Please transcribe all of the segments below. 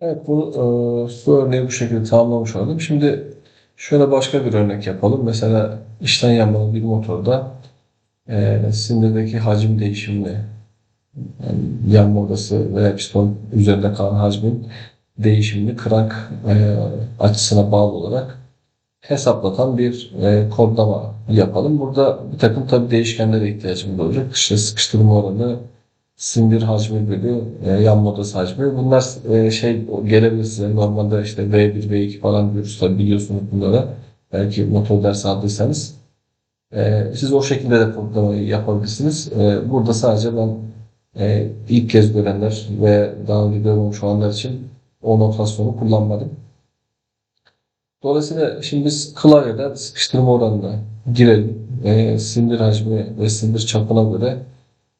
Evet, bu, e, bu örneği bu şekilde tamamlamış oldum. Şimdi şöyle başka bir örnek yapalım. Mesela içten yanmalı bir motorda e, silinderdeki hacim değişimini, yani yanma odası veya piston üzerinde kalan hacmin değişimini krank e, açısına bağlı olarak hesaplatan bir e, kodlama yapalım. Burada bir takım tabii değişkenlere ihtiyacımız olacak. İşte sıkıştırma oranı, sindir hacmi bölü e, yanma odası hacmi. Bunlar e, şey gelebilir size. Normalde işte V1, V2 falan tabii biliyorsunuz bunları. Belki motor dersi aldıysanız. E, siz o şekilde de kodlamayı yapabilirsiniz. E, burada sadece ben e, ilk kez görenler ve daha önce görmemiş olanlar için o notasyonu kullanmadım. Dolayısıyla şimdi biz klavyeden sıkıştırma oranına girelim. E, sindir hacmi ve sindir çapına göre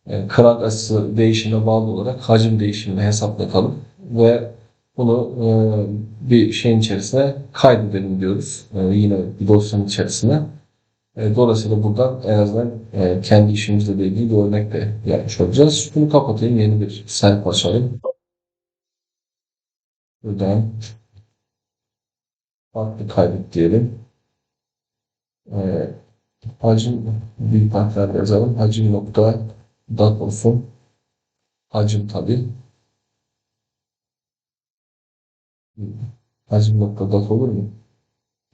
e, krank açısı değişimine bağlı olarak hacim değişimini hesaplatalım ve bunu e, bir şeyin içerisine kaydedelim diyoruz. E, yine bir dosyanın içerisine. Dolayısıyla buradan en azından kendi işimizle ilgili bir örnek de yapmış olacağız. Bunu kapatayım. Yeni bir sayfa açalım. Buradan farklı kaydet diyelim. Hacim büyük harflerle yazalım. Hacim nokta dat olsun. Hacim tabi. Hacim nokta dat olur mu?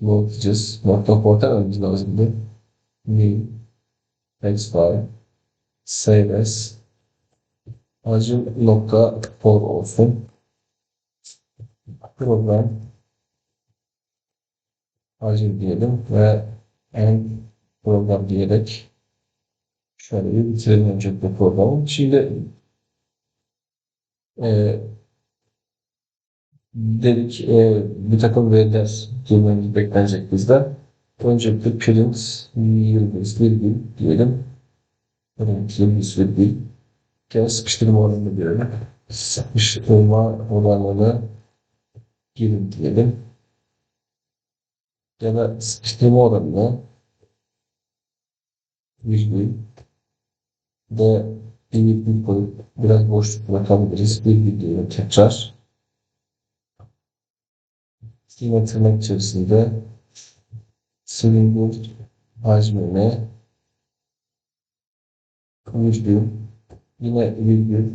Ne yapacağız? Nokta önce lazımdı. New text file save as hacim nokta for olsun. Program hacim diyelim ve en program diyerek şöyle bir bitirelim öncelikle programı. Şimdi e, dedik e, bir takım veriler girmemiz beklenecek bizden. Öncelikle print yıldız virgül diyelim. Print yıldız virgül. Gene sıkıştırma oranını diyelim. Sıkıştırma oranını girin diyelim. Gene sıkıştırma oranını virgül ve bir virgül koyup biraz boşluk bırakabiliriz. Virgül diyelim tekrar. Yine tırnak içerisinde silindir hacmine virgül yine virgül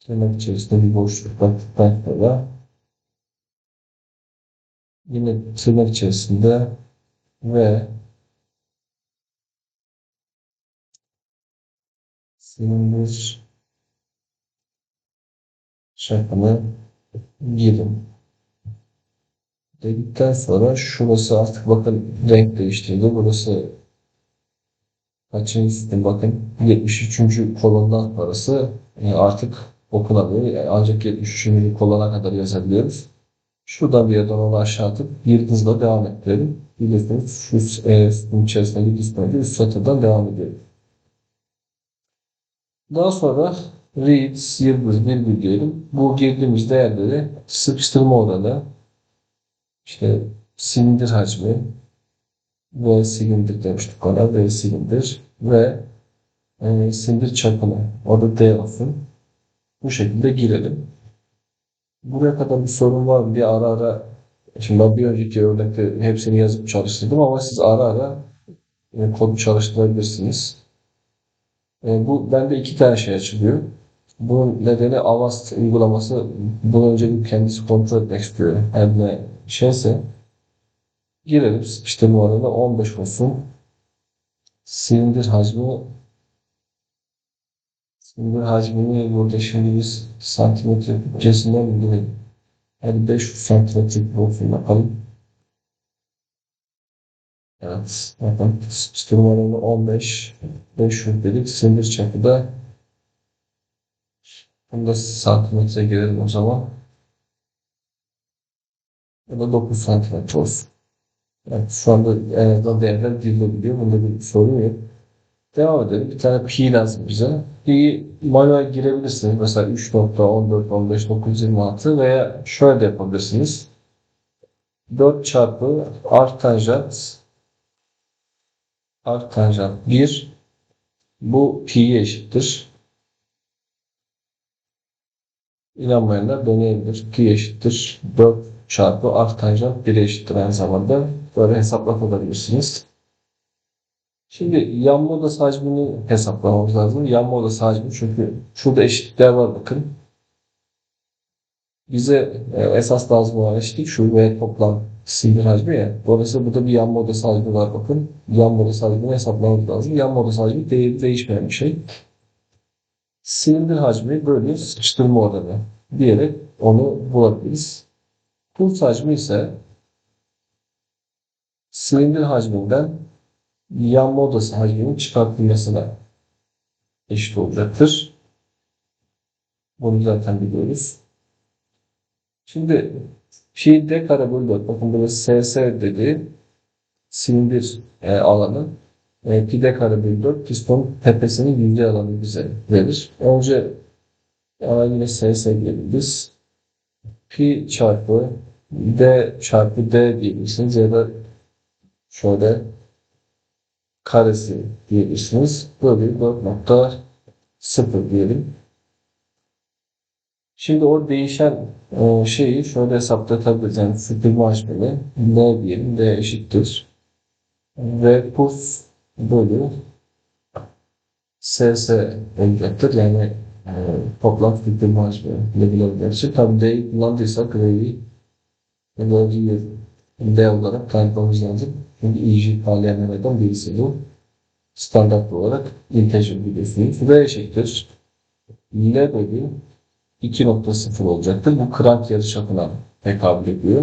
tırnak içerisinde bir boşluk bıraktıktan sonra yine tırnak içerisinde ve silindir şakanı girin dedikten sonra şurası artık bakın renk değiştirdi. Burası kaçıncı sistem bakın 73. kolondan sonrası e, artık okunamıyor. Yani ancak 73. kolona kadar yazabiliyoruz. Şuradan bir yerden onu aşağı atıp yıldızla devam ettirelim. Bilirsiniz şu e, sistemin içerisinde yıldız koyunca üst satırdan devam edelim. Daha sonra reads yıldız virgül diyelim. Bu girdiğimiz değerleri sıkıştırma oranı, işte silindir hacmi ve silindir demiştik ona ve silindir ve e, silindir çapını orada D olsun. Bu şekilde girelim. Buraya kadar bir sorun var mı? Bir ara ara şimdi ben bir önceki örnekte hepsini yazıp çalıştırdım ama siz ara ara e, kodu çalıştırabilirsiniz. E, bu bende iki tane şey açılıyor. Bunun nedeni Avast uygulaması bunu önce kendisi kontrol etmek istiyor. Her ne şeyse girelim sıkıştırma oranı 15 olsun. Silindir hacmi silindir hacmini burada şimdi biz santimetre cinsinden mi girelim? Yani 500 santimetre olsun bakalım. Evet. Bakın oranı 15 500 dedik. Silindir çapı da Bunda santimetre girelim o zaman. Ya da 9 santimetre olsun. Yani şu anda en azından değerler girilebiliyor. Bunda bir sorun yok. Devam edelim. Bir tane pi lazım bize. Pi'yi manuel girebilirsiniz. Mesela 3.14.15.926 veya şöyle de yapabilirsiniz. 4 çarpı art tanjant art tanjant 1 bu pi'ye eşittir. İnanmayanlar deneyebilir. Pi eşittir 4 çarpı arc tanjant 1 eşittir aynı zamanda. Böyle hesaplatabilirsiniz. Şimdi yanma odası hacmini hesaplamamız lazım. Yanma odası hacmi çünkü şurada eşitlikler var bakın. Bize e, esas lazım olan eşitlik şu ve toplam sinir hacmi ya. Dolayısıyla burada bir yanma odası hacmi var bakın. Yanma odası hacmini hesaplamamız lazım. Yanma odası hacmi değeri değişmeyen bir şey. Silindir hacmi bölü sıkıştırma oranı diyerek onu bulabiliriz. Pulс hacmi ise silindir hacminden yanma odası hacminin çıkartılmasına eşit olacaktır. Bunu zaten biliyoruz. Şimdi bölü 4 bakın burada ss dedi silindir e, alanı e, pi d kare bölü 4 piston tepesinin yüzey alanı bize verir. Önce yana yine ss diyebiliriz. Pi çarpı d çarpı d diyebilirsiniz ya da şöyle karesi diyebilirsiniz. Bölü 4.0 diyelim. Şimdi o değişen e, şeyi şöyle hesaplatabiliriz. Yani sıkılma hacmini n diyelim. d eşittir. V puls bölü ss olacaktır. Yani e, toplam sıkılma hacmi ne bulabiliriz. Tabi d'yi kullandıysak V'yi D olarak tanımlamamız lazım. Çünkü EG parlayanlardan birisi bu. Standart olarak integer biliyorsunuz. V eşittir. L bölü 2.0 olacaktır. Bu krank yarıçapına tekabül ediyor.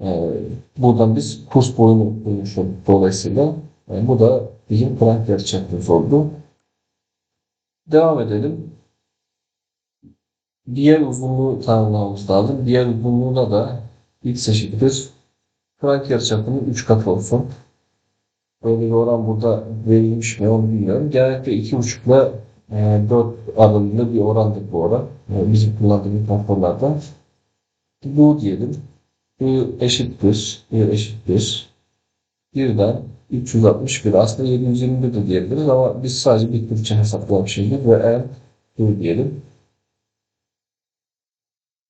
Ee, buradan biz kurs boyunu bulmuş dolayısıyla. Bu da bizim krank yarıçapımız oldu. Devam edelim. Diğer uzunluğu tanımlamamız lazım. Diğer uzunluğuna da x eşittir. Krank yarıçapının 3 katı olsun. Böyle bir oran burada verilmiş mi onu bilmiyorum. Genellikle 2.5 ile 4 aralığında bir orandır bu oran. Yani bizim kullandığımız motorlarda. Bu diyelim. Bu eşittir. Bu eşittir. Birden 361 aslında 721 de diyebiliriz ama biz sadece bir için hesaplamışızdır ve en bu diyelim.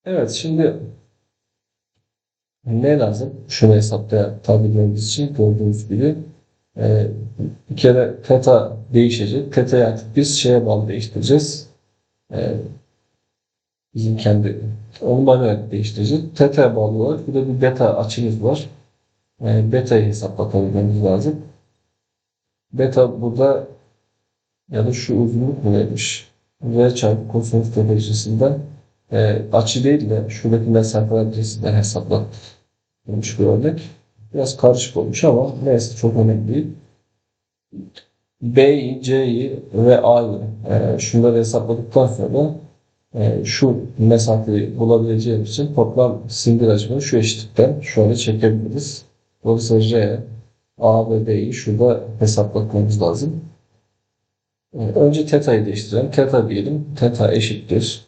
Evet şimdi ne lazım? Şunu hesaplayabilmemiz için gördüğünüz gibi e, bir kere teta değişecek. Teta'yı artık biz şeye bağlı değiştireceğiz. E, bizim kendi onu manuel değiştireceğiz. Teta'ya bağlı olarak bir de bir beta açımız var. E, beta'yı hesaplatabilmemiz lazım. Beta burada ya da şu uzunluk neymiş? V çarpı kosinüs derecesinden e, açı değil de şuradaki mesafe derecesinden hesaplanmış bir örnek. Biraz karışık olmuş ama neyse çok önemli değil. B'yi, C'yi ve A'yı e, şunları hesapladıktan sonra e, şu mesafeyi bulabileceğimiz için toplam sindir hacmini şu eşitlikten şöyle çekebiliriz. Dolayısıyla C, A ve B'yi şurada hesaplatmamız lazım. E, önce teta'yı değiştirelim. Teta diyelim. Teta eşittir.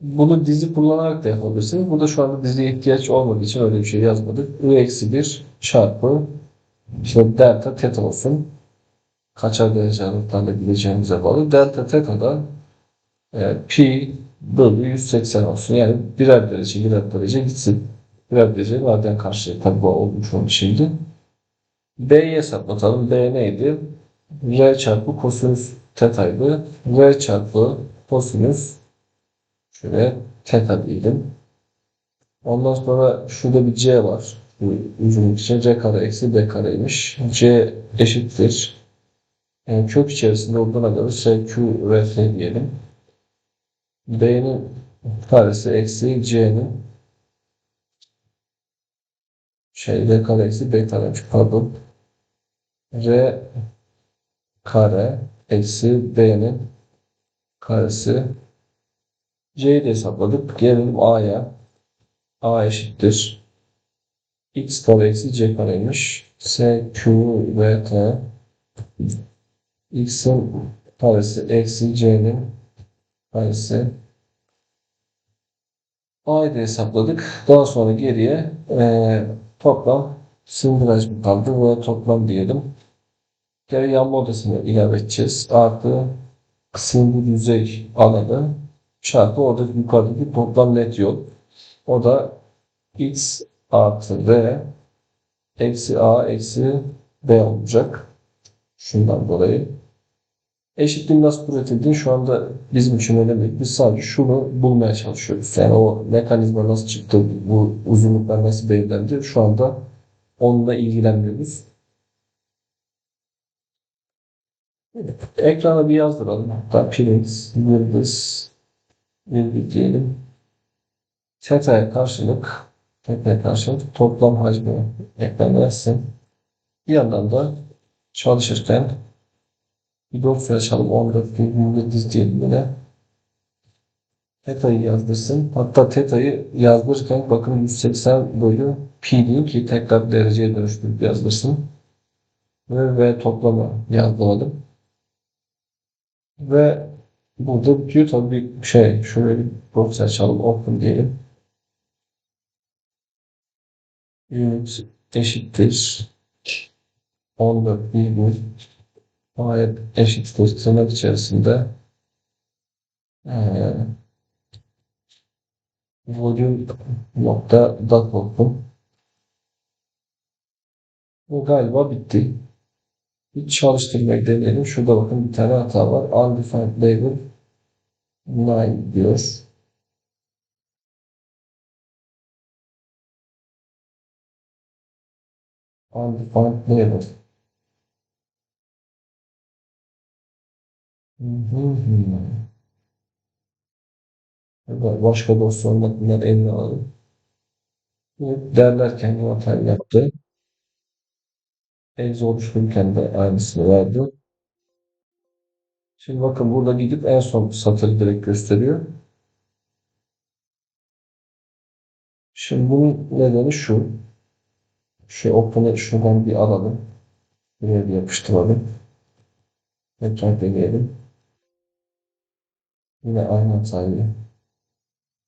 Bunu dizi kullanarak da yapabilirsiniz. Burada şu anda diziye ihtiyaç olmadığı için öyle bir şey yazmadık. I eksi 1 çarpı işte delta teta olsun. Kaçar derece aralıklarla gideceğimize bağlı. Delta teta da e, pi bölü 180 olsun. Yani birer derece birer derece gitsin. Birer derece nereden karşıya tabi bu olmuş oldu şimdi. B'yi hesaplatalım. B neydi? R çarpı kosinüs tetaydı. R çarpı kosinüs şöyle teta diyelim. Ondan sonra şurada bir C var. Bu uzunluk için C kare eksi B kareymiş. C eşittir. Yani kök içerisinde olduğuna göre S, Q, R, F diyelim. B'nin karesi eksi C'nin şey R kare eksi B kare pardon. R kare eksi B'nin karesi C'yi de hesapladık. Gelelim A'ya. A eşittir. X kare eksi C kareymiş. S, Q, V, T. X'in karesi eksi C'nin karesi. A'yı da hesapladık. Daha sonra geriye e, toplam sindir hacmi kaldı ve toplam diyelim. Geri yanma odasını ilave edeceğiz. Artı sindir yüzey alanı çarpı oradaki yukarıdaki toplam net yol. O da x artı v eksi a eksi b olacak. Şundan dolayı. Eşitliğin nasıl üretildiğini şu anda bizim için önemli. Biz sadece şunu bulmaya çalışıyoruz. Yani o mekanizma nasıl çıktı, bu uzunluklar nasıl belirlendi şu anda onunla ilgilenmiyoruz. Ekrana bir yazdıralım. Hatta Prince, yıldız, virgül diyelim. Teta'ya karşılık, teta'ya karşılık toplam hacmi eklenmesin. Bir yandan da çalışırken bir dosya açalım. 14 gün yıldız diyelim yine. Teta'yı yazdırsın. Hatta teta'yı yazdırırken bakın 180 bölü pi değil ki tekrar dereceye dönüştürüp yazdırsın. Ve, ve toplamı yazdıralım. Ve burada diyor tabii bir şey şöyle bir dosya açalım. Open diyelim. Unit eşittir 14 virgül ayet eşittir tırnak içerisinde ee, volume nokta dot open bu galiba bitti. Bir çalıştırmayı deneyelim. Şurada bakın bir tane hata var. Undefined label 9 diyor. Undefined label. Hı hı hı. Başka dosyalarında bunları eline alalım. Derlerken bu hatayı yaptı. Exe oluştururken de aynısını verdi. Şimdi bakın burada gidip en son satırı direkt gösteriyor. Şimdi bunun nedeni şu. Şu open'ı şuradan bir alalım. Buraya bir yapıştıralım. Tekrar deneyelim. Yine aynı hatayı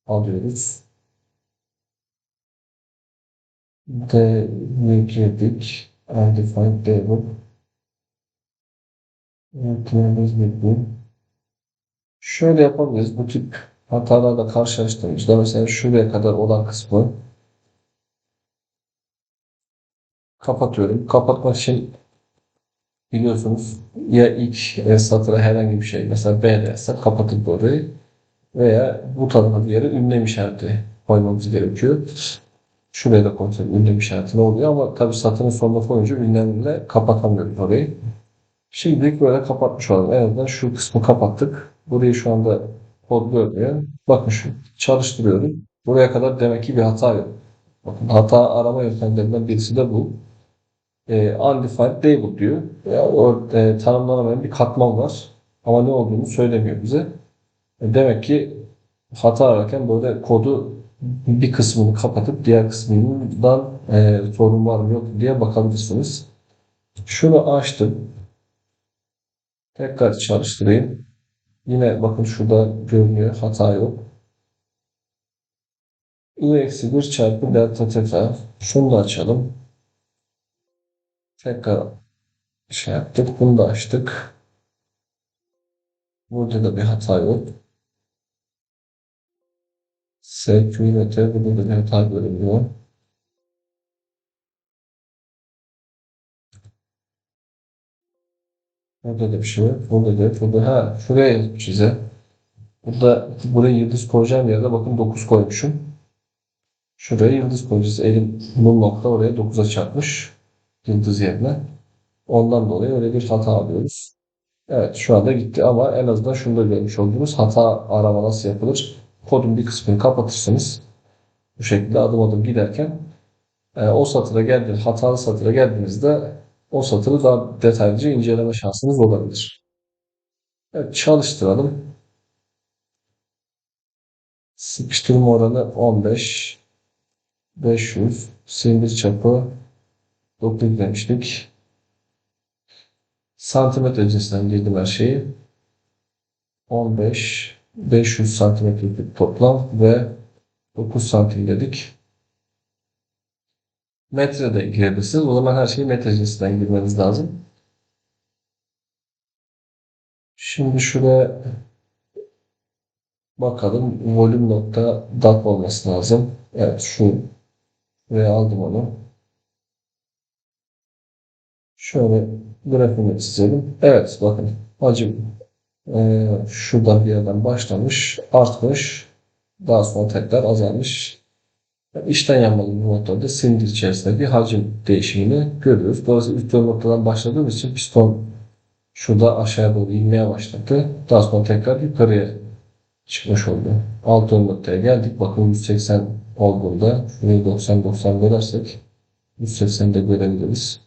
alıyoruz. D'ye girdik. Label. Yönetmemiz bilgi. Şöyle yapabiliriz. Bu tip hatalarla karşılaştığımızda mesela şuraya kadar olan kısmı kapatıyorum. Kapatmak için biliyorsunuz ya ilk satıra herhangi bir şey mesela B derse kapatıp orayı veya bu tarafa bir yere ünlem işareti koymamız gerekiyor. Şuraya da koysak ünlem işareti ne oluyor ama tabi satırın sonuna koyunca ünlemle kapatamıyoruz orayı. Şimdilik böyle kapatmış olalım. En azından şu kısmı kapattık. Burayı şu anda kod görmüyor. Bakın şu çalıştırıyorum. Buraya kadar demek ki bir hata yok. Bakın hata arama yöntemlerinden birisi de bu. E, undefined label diyor. Ya, o e, tanımlanamayan bir katman var. Ama ne olduğunu söylemiyor bize. E, demek ki hata ararken böyle kodu bir kısmını kapatıp diğer kısmından e, sorun var mı yok diye bakabilirsiniz. Şunu açtım. Tekrar çalıştırayım. Yine bakın şurada görünüyor. Hata yok. U eksi 1 çarpı delta teta. Şunu da açalım. Tekrar şey yaptık. Bunu da açtık. Burada da bir hata yok. SQ'nete burada da bir hata görünüyor. Burada da bir şey yok. Burada da burada ha şuraya ya. Burada buraya yıldız koyacağım yerde bakın 9 koymuşum. Şuraya yıldız koyacağız. Elim bu nokta oraya 9'a çarpmış. Yıldız yerine. Ondan dolayı öyle bir hata alıyoruz. Evet şu anda gitti ama en azından şunu da görmüş olduğunuz hata arama nasıl yapılır. Kodun bir kısmını kapatırsınız. Bu şekilde adım adım giderken e, o satıra geldiğiniz, hatalı satıra geldiğinizde o satırı daha detaylıca inceleme şansınız olabilir. Evet, çalıştıralım. Sıkıştırma oranı 15. 500. Sindir çapı 9 demiştik. Santimetre cinsinden girdim her şeyi. 15. 500 santimetrelik toplam ve 9 santim dedik. Metrede girebilirsiniz. O zaman her şeyi metre girmeniz lazım. Şimdi şuraya Bakalım volüm nokta dak olması lazım. Evet şu ve aldım onu. Şöyle grafiğini çizelim. Evet bakın hacim e, şuradan bir yerden başlamış, artmış. Daha sonra tekrar azalmış. İçten yanmalı bir motorda silindir içerisindeki hacim değişimini görüyoruz. Dolayısıyla üst noktadan başladığımız için piston şurada aşağıya doğru inmeye başladı. Daha sonra tekrar yukarıya çıkmış oldu. Alt ön noktaya geldik. Bakın 180 olduğunda şurayı 90-90 bölersek 180'i de görebiliriz.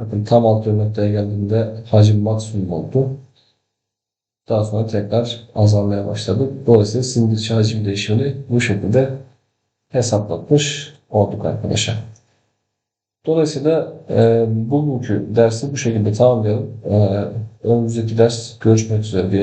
Bakın tam alt ön noktaya geldiğinde hacim maksimum oldu. Daha sonra tekrar azalmaya başladı. Dolayısıyla sindir içi hacim değişimini bu şekilde hesaplatmış olduk arkadaşlar. Dolayısıyla e, bugünkü dersi bu şekilde tamamlayalım. E, önümüzdeki ders görüşmek üzere diyelim.